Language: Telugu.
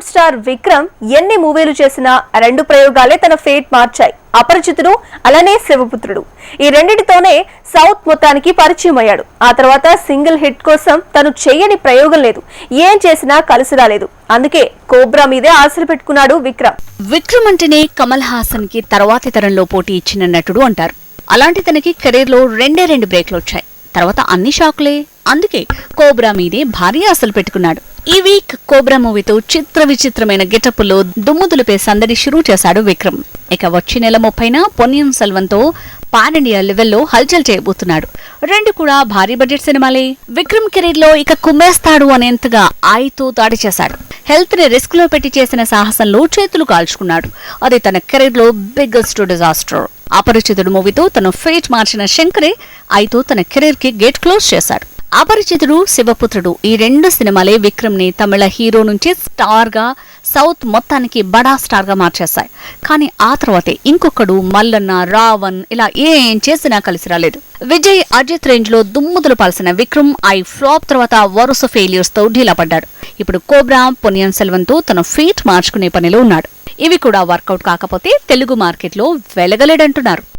బాలీవుడ్ స్టార్ విక్రమ్ ఎన్ని మూవీలు చేసినా రెండు ప్రయోగాలే తన ఫేట్ మార్చాయి. అపరిచితుడు అలానే శివపుత్రుడు. ఈ రెండిటితోనే సౌత్ మొత్తానికి పరిచయం అయ్యాడు. ఆ తర్వాత సింగిల్ హిట్ కోసం తను చెయ్యని ప్రయోగం లేదు. ఏం చేసినా కలిసి రాలేదు. అందుకే కోబ్రా మీదే ఆశలు పెట్టుకున్నాడు విక్రమ్. విక్రమ్ అంటేనే కమల్ హాసన్కి తర్వాతి తరంలో పోటీ ఇచ్చిన నటుడు అంటారు. అలాంటి తనకి కెరీర్లో రెండే రెండు బ్రేక్లు వచ్చాయి. తర్వాత అన్ని షాకులే. అందుకే కోబ్రా మీదే భారీ ఆశలు పెట్టుకున్నాడు. ఈ వీక్ కోబ్రా మూవీతో చిత్ర విచిత్రమైన గెటప్లో దుమ్ము దులిపే సందడి షురూ చేశాడు విక్రమ్. ఇక వచ్చే నెల ముప్పైన పొన్నియం సెల్వంతో పాన్ ఇండియా లెవెల్లో హల్చల్ చేయబోతున్నాడు. రెండు కూడా భారీ బడ్జెట్ సినిమాలే. విక్రమ్ కెరీర్లో ఇక కుమ్మేస్తాడు అనేంతగా ఆయితో దాడి చేశాడు. హెల్త్ని రిస్క్లో పెట్టి చేసిన సాహసంలో చేతులు కాల్చుకున్నాడు. అది తన కెరీర్లో బిగ్గెస్ట్ డిజాస్టర్. అపరిచితుడు మూవీతో తన ఫేట్ మార్చిన శంకరే అయితో తన కెరీర్కి గేట్ క్లోజ్ చేశాడు. అపరిచితుడు శివపుత్రుడు ఈ రెండు సినిమాలే విక్రమ్ని తమిళ హీరో నుంచి స్టార్గా సౌత్ మొత్తానికి బడా స్టార్గా మార్చేశాయి. కానీ ఆ తర్వాతే ఇంకొకడు మల్లన్న రావణ్ ఇలా ఏం చేసినా కలిసి రాలేదు. విజయ్ అజిత్ రేంజ్లో దుమ్ముదులు పాల్సిన విక్రమ్ ఐ ఫ్లాప్ తర్వాత వరుస ఫెయిలియర్స్తో ఢీలా పడ్డాడు. ఇప్పుడు కోబ్రా పొనియన్ సెల్వన్తో తన ఫీట్ మార్చుకునే పనిలో ఉన్నాడు. ఇవి కూడా వర్కౌట్ కాకపోతే తెలుగు మార్కెట్లో వెలగలేడంటున్నారు